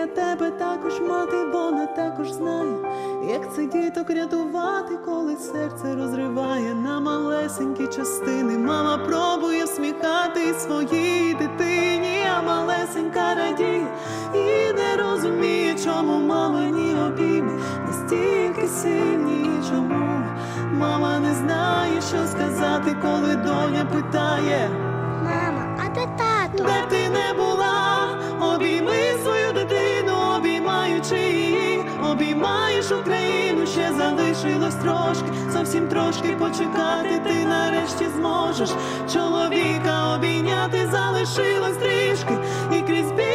Біля тебе також мати, вона також знає, як це діток рятувати, коли серце розриває на малесенькі частини. Мама пробує всміхати своїй дитині, а малесенька радіє і не розуміє, чому мамині обійми настільки сильні, і чому мама не знає, що сказати, коли доня питає. Мама, а де тато? Де ти обіймаєш Україну, ще залишилось трошки, зовсім трошки почекати. Ти нарешті зможеш чоловіка обійняти, залишилось трішки, і крізь біль